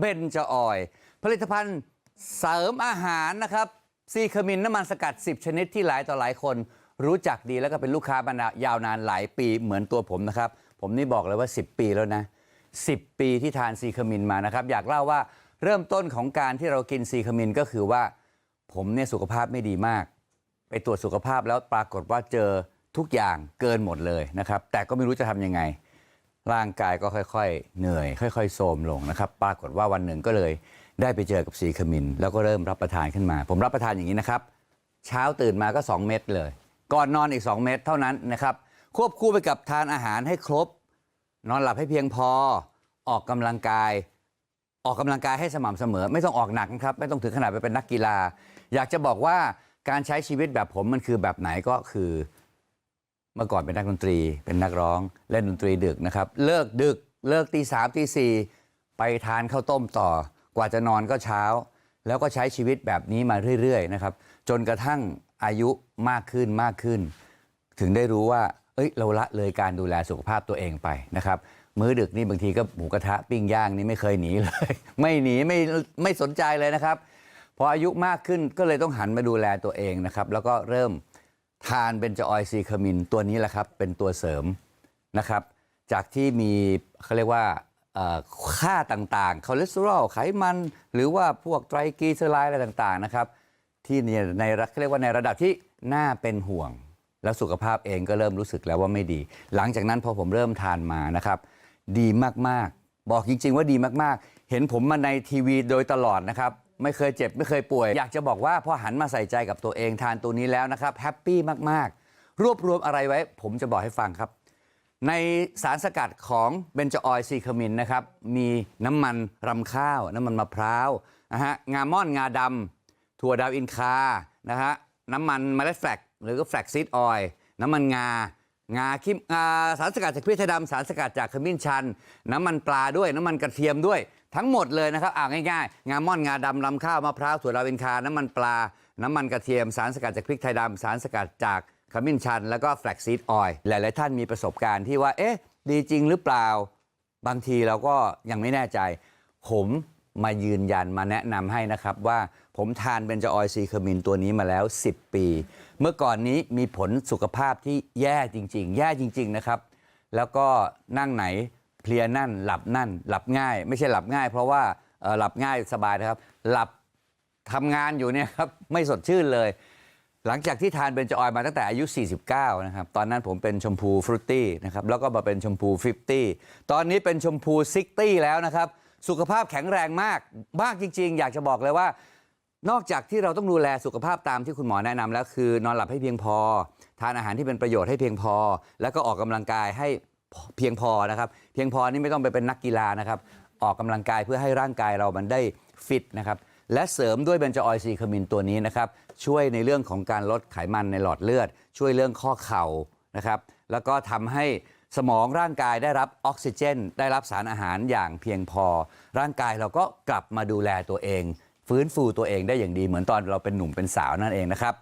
เบนจออย ผลิตภัณฑ์เสริมอาหารนะครับ ซีคามินน้ำมันสกัด 10 ชนิดที่หลายต่อหลายคน รู้จักดีแล้วก็เป็นลูกค้ามายาวนานหลายปีเหมือนตัวผมนะครับ ผมนี่บอกเลยว่า 10 ปีแล้วนะ 10 ปีที่ทานซีคามินมานะครับ อยากเล่าว่าเริ่มต้นของการที่เรากินซีคามินก็คือว่า ผมเนี่ยสุขภาพไม่ดีมาก ไปตรวจสุขภาพแล้วปรากฏว่าเจอทุกอย่างเกินหมดเลยนะครับแต่ก็ไม่รู้จะทำยังไง ร่างกายก็ค่อยๆ เหนื่อย ค่อยๆโทรมลงนะครับ ปรากฏว่าวันหนึ่งก็เลยได้ไปเจอกับซีคามินแล้วก็เริ่มรับประทานขึ้นมา ผมรับประทานอย่างนี้นะครับ เช้าตื่นมาก็ 2 เม็ดเลย ก่อนนอนอีก 2 เม็ดเท่านั้นนะครับ ควบคู่ไปกับทานอาหารให้ครบ นอนหลับให้เพียงพอ ออกกำลังกาย ออกกำลังกายให้สม่ำเสมอ ไม่ต้องออกหนักนะครับ ไม่ต้องถึงขนาดไปเป็นนักกีฬา อยากจะบอกว่าการใช้ชีวิตแบบผมมันคือแบบไหนก็คือ เมื่อก่อนเป็นนักดนตรี เป็นนักร้องเล่นดนตรีดึกนะครับ เลิกดึกเลิกตีสามตีสี่ไปทานข้าวต้มต่อ กว่าจะนอนก็เช้า แล้วก็ใช้ชีวิตแบบนี้มาเรื่อยๆนะครับ จนกระทั่งอายุมากขึ้นมากขึ้น ถึงได้รู้ว่า เอ้ยเราละเลยการดูแลสุขภาพตัวเองไปนะครับ มื้อดึกนี่บางทีก็หมูกระทะปิ้งย่างนี่ไม่เคยหนีเลย ไม่หนีไม่ไม่สนใจเลยนะครับพออายุมากขึ้นก็เลยต้องหันมาดูแลตัวเองนะครับ แล้วก็เริ่ม ทานเบนจออยซีคามินตัวนี้แหละครับเป็นตัวเสริมนะครับ จากที่มีเขาเรียกว่าค่าต่างๆคอเลสเตอรอลไขมัน หรือว่าพวกไตรกลีเซอไรด์อะไรต่างๆนะครับ ที่ในในเขาเรียกว่าในระดับที่น่าเป็นห่วง แล้วสุขภาพเองก็เริ่มรู้สึกแล้วว่าไม่ดี หลังจากนั้นพอผมเริ่มทานมานะครับ ดีมากๆ บอกจริง ๆ ว่าดีมากๆ เห็นผมมาในทีวีโดยตลอดนะครับ ไม่เคยเจ็บไม่เคยป่วย อยากจะบอกว่าพอหันมาใส่ใจกับตัวเองทานตัวนี้แล้วนะครับแฮปปี้มาก ๆ รวบรวมอะไรไว้ ผมจะบอกให้ฟังครับ ในสารสกัดของเบนจออยซีคามินนะครับ มีน้ำมันรำข้าว น้ำมันมะพร้าวนะฮะงาม่อนงาดำถั่วดาวอินคานะฮะน้ำมันเมล็ดแฟลกหรือก็แฟลกซีดออยน้ำมันงางาคิมงาสารสกัดจากพริกไทยดำสารสกัดจากขมิ้นชัน น้ำมันปลาด้วย น้ำมันกระเทียมด้วย ทั้งหมดเลยนะครับอ่าง่ายๆ งาม่อนงาดำลำข้าวมะพร้าวถั่วดาเวนคา น้ำมันปลา น้ำมันกระเทียม สารสกัดจากพริกไทยดำสารสกัดจากขมิ้นชัน แล้วก็แฟลกซีดออยล์หลาย ๆ ท่านมีประสบการณ์ที่ว่า เอ๊ะ ดีจริงหรือเปล่า บางทีเราก็ยังไม่แน่ใจ ผมมายืนยันมาแนะนำให้นะครับว่าผมทานเบนจออยซีคามินตัวนี้มาแล้ว 10 ปี เมื่อก่อนนี้มีผลสุขภาพที่แย่จริง ๆ แย่จริง ๆ นะครับ แล้วก็นั่งไหน เพลียนั่น หลับนั่น หลับง่าย ไม่ใช่หลับง่าย เพราะว่าหลับง่ายสบายนะครับ หลับทำงานอยู่เนี่ยครับไม่สดชื่นเลย หลังจากที่ทานเบนจออยมาตั้งแต่อายุ 49 นะครับ ตอนนั้นผมเป็นชมพูฟรุตตี้นะครับแล้วก็มาเป็นชมพู 50 ตอนนี้เป็นชมพู 60 แล้วนะครับ สุขภาพแข็งแรงมากมากจริง ๆ อยากจะบอกเลยว่า นอกจากที่เราต้องดูแลสุขภาพตามที่คุณหมอแนะนำแล้วคือนอนหลับให้เพียงพอ ทานอาหารที่เป็นประโยชน์ให้เพียงพอ แล้วก็ออกกำลังกายให้ เพียงพอนะครับ เพียงพอนี่ไม่ต้องไปเป็นนักกีฬานะครับ ออกกำลังกายเพื่อให้ร่างกายเรามันได้ฟิตนะครับ และเสริมด้วยเบนจออยซีคามินตัวนี้นะครับ ช่วยในเรื่องของการลดไขมันในหลอดเลือด ช่วยเรื่องข้อเข่านะครับ แล้วก็ทำให้สมองร่างกายได้รับออกซิเจน ได้รับสารอาหารอย่างเพียงพอ ร่างกายเราก็กลับมาดูแลตัวเอง ฟื้นฟูตัวเองได้อย่างดีเหมือนตอนเราเป็นหนุ่มเป็นสาวนั่นเองนะครับ